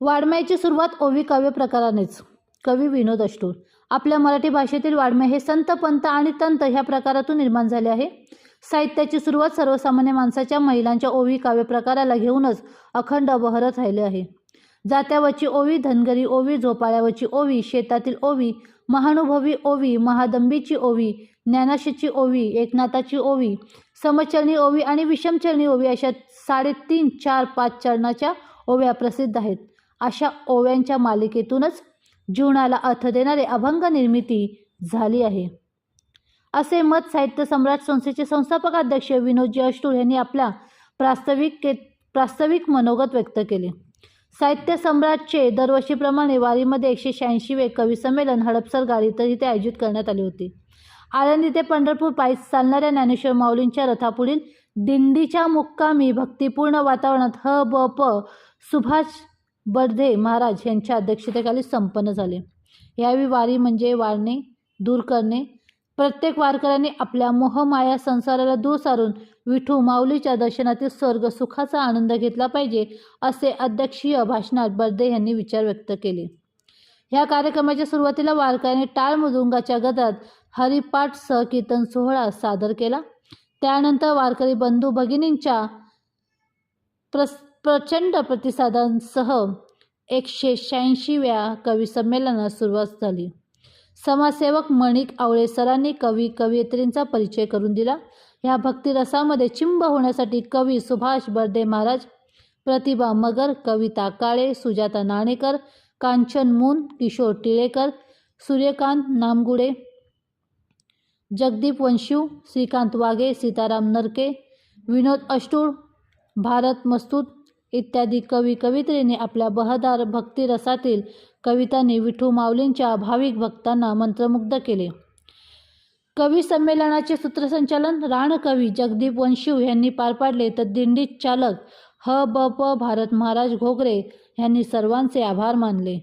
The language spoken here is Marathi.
वाड्मयाची सुरुवात ओवी काव्य प्रकारानेच. कवी विनोद अष्टूर आपल्या मराठी भाषेतील वाड्मय हे संत पंत आणि तंत ह्या प्रकारातून निर्माण झाले आहे. साहित्याची सुरुवात सर्वसामान्य माणसाच्या महिलांच्या ओवी काव्य प्रकाराला घेऊनच अखंड बहरत राहिले आहे. जात्यावरची ओवी धनगरी ओवी झोपाळ्यावरची ओवी शेतातील ओवी महानुभवी ओवी महादंबीची ओवी ज्ञानाशीची ओवी एकनाथाची ओवी समचलनी ओवी आणि विषमचलनी ओवी अशा साडेतीन चार पाच चरणाच्या ओव्या प्रसिद्ध आहेत. अशा ओव्यांच्या मालिकेतूनच जीवनाला अर्थ देणारे अभंग निर्मिती झाली आहे. असे मत साहित्य सम्राट संस्थेचे संस्थापक अध्यक्ष विनोदजी अष्टूर यांनी आपल्या प्रास्ताविक प्रास्ताविक मनोगत व्यक्त केले. साहित्य सम्राटचे दरवर्षीप्रमाणे वारीमध्ये एकशे शहाऐंशीवे कवी संमेलन हडपसर गाडी इथं इथे आयोजित करण्यात आले होते. आळंदी ते पंढरपूर पायी चालणाऱ्या ज्ञानेश्वर माऊलींच्या रथापुढील दिंडीच्या मुक्कामी भक्तिपूर्ण वातावरणात ह ब प सुभाष बर्धे महाराज यांच्या अध्यक्षतेखाली संपन्न झाले. यावेळी वारी म्हणजे वाढणे दूर करणे. प्रत्येक वारकऱ्याने आपल्या मोहमाया संसाराला दूर सारून विठू माऊलीच्या दर्शनातील स्वर्ग सुखाचा आनंद घेतला पाहिजे असे अध्यक्षीय भाषणात बर्दे यांनी विचार व्यक्त केले. ह्या कार्यक्रमाच्या सुरुवातीला वारकऱ्यांनी टाळ मृदुंगाच्या गदात हरिपाठ सहकीर्तन सोहळा सादर केला. त्यानंतर वारकरी बंधू भगिनींच्या प्रस प्रचंड प्रतिसादांसह एकशे शहाऐंशीव्या कवी संमेलनास सुरुवात झाली. समाजसेवक मणिक आवळे सरांनी कवी कवयित्रींचा परिचय करून दिला. ह्या भक्तिरसामध्ये चिंब होण्यासाठी कवी सुभाष बर्दे महाराज प्रतिभा मगर कविता काळे सुजाता नाणेकर कांचन मून किशोर टिळेकर सूर्यकांत नामगुडे जगदीप वंशू श्रीकांत वाघे सीताराम नरके विनोद अष्टूर भारत मस्तूत इत्यादी कवी कवित्रीने आपल्या बहदार भक्तिरसातील कवितांनी विठू माऊलींच्या भाविक भक्तांना मंत्रमुग्ध केले. कवी संमेलनाचे सूत्रसंचालन राणकवी जगदीप वंशीव यांनी पार पाडले तर दिंडीत चालक ह ब प भारत महाराज घोगरे यांनी सर्वांचे आभार मानले.